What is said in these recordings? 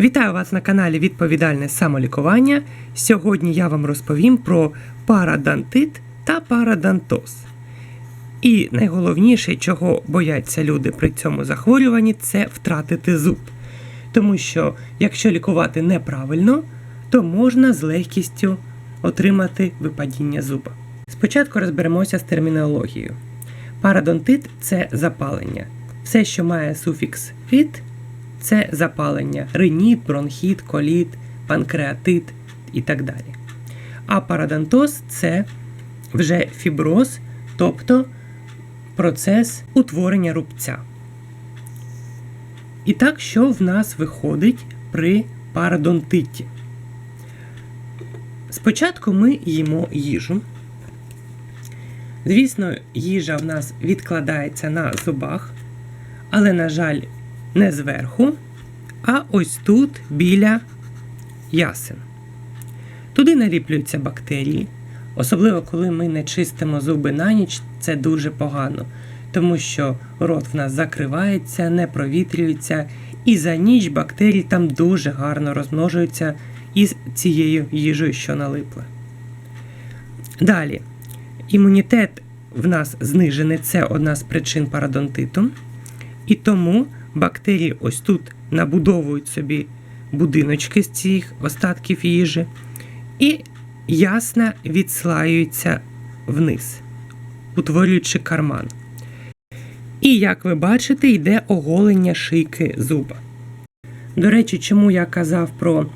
Вітаю вас на каналі Відповідальне самолікування. Сьогодні я вам розповім про парадонтит та парадонтоз. І найголовніше, чого бояться люди при цьому захворюванні, це втратити зуб. Тому що якщо лікувати неправильно, то можна з легкістю отримати випадіння зуба. Спочатку розберемося з термінологією. Парадонтит це запалення. Все, що має суфікс «ит», це запалення, риніт, бронхіт, коліт, панкреатит і так далі. А парадонтоз це вже фіброз, тобто процес утворення рубця. І так, що в нас виходить при парадонтиті? Спочатку ми їмо їжу. Звісно, їжа в нас відкладається на зубах, але, на жаль, не зверху, а ось тут біля ясен. Туди наліплюються бактерії. Особливо, коли ми не чистимо зуби на ніч, це дуже погано, тому що рот в нас закривається, не провітрюється, і за ніч бактерії там дуже гарно розмножуються із цією їжею, що налипла. Далі, імунітет в нас знижений, це одна з причин парадонтиту. І тому бактерії ось тут набудовують собі будиночки з цих остатків їжі, і ясно відслаюються вниз, утворюючи карман. І, як ви бачите, йде оголення шийки зуба. До речі, чому я казав про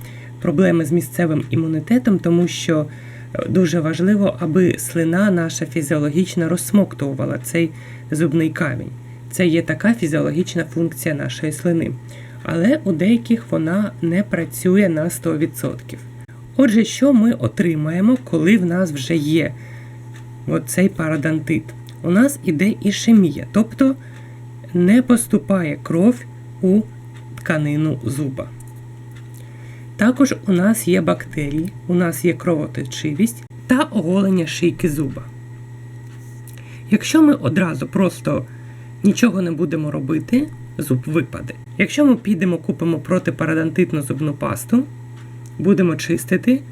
проблеми з місцевим імунітетом, тому що е, дуже важливо, аби слина наша фізіологічно розсмоктувала цей зубний камінь. Це є така фізіологічна функція нашої слини. Але у деяких вона не працює на 100%. Отже, що ми отримаємо, коли в нас вже є цей парадонтит? У нас іде ішемія, тобто не поступає кров у тканину зуба. Також у нас є бактерії, у нас є кровоточивість та оголення шийки зуба. Якщо ми одразу просто нічого не будемо робити, зуб випаде. Якщо ми підемо, купимо протипарадонтитну зубну пасту, будемо чистити,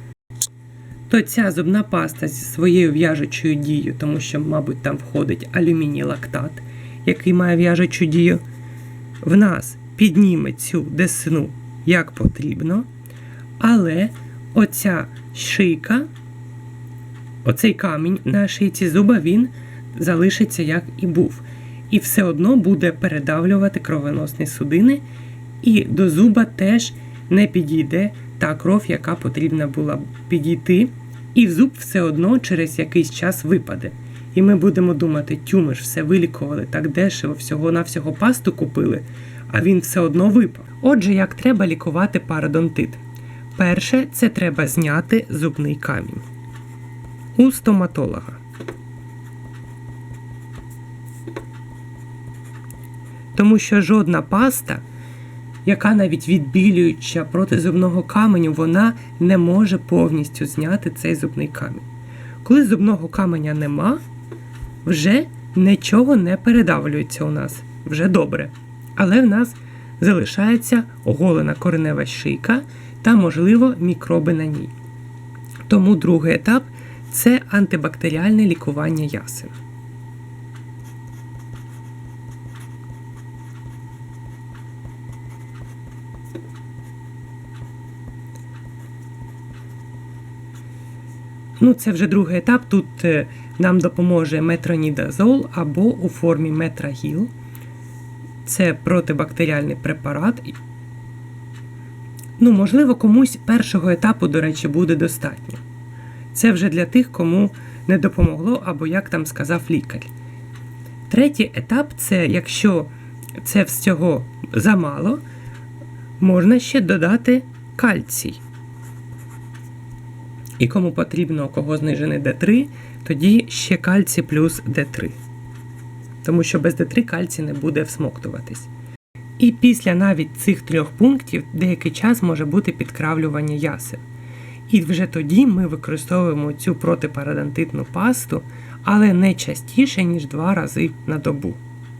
то ця зубна паста зі своєю в'яжучою дією, тому що, мабуть, там входить алюміній лактат, який має в'яжучу дію, в нас підніме цю десну як потрібно, але оця шийка, оцей камінь на шийці зуба, він залишиться як і був і все одно буде передавлювати кровоносні судини, і до зуба теж не підійде та кров, яка потрібна була підійти, і зуб все одно через якийсь час випаде. І ми будемо думати, тю, ми ж все вилікували так дешево, всього-навсього пасту купили, а він все одно випав. Отже, як треба лікувати парадонтит? Перше, це треба зняти зубний камінь у стоматолога. Тому що жодна паста, яка навіть відбілююча проти зубного каменю, вона не може повністю зняти цей зубний камінь. Коли зубного каменя нема, вже нічого не передавлюється у нас, вже добре. Але в нас залишається оголена коренева шийка та, можливо, мікроби на ній. Тому другий етап це антибактеріальне лікування ясен. Ну, це вже другий етап. Тут е, нам допоможе метронідазол або у формі метрагіл. Це протибактеріальний препарат. Ну, можливо, комусь першого етапу, до речі, буде достатньо. Це вже для тих, кому не допомогло, або як там сказав лікар. Третій етап це якщо це всього замало, можна ще додати кальцій. І кому потрібно, кого знижений D3, тоді ще кальцій плюс D3. Тому що без D3 кальцій не буде всмоктуватись. І після навіть цих трьох пунктів деякий час може бути підкравлювання ясен. І вже тоді ми використовуємо цю протипарадонтитну пасту, але не частіше, ніж два рази на добу.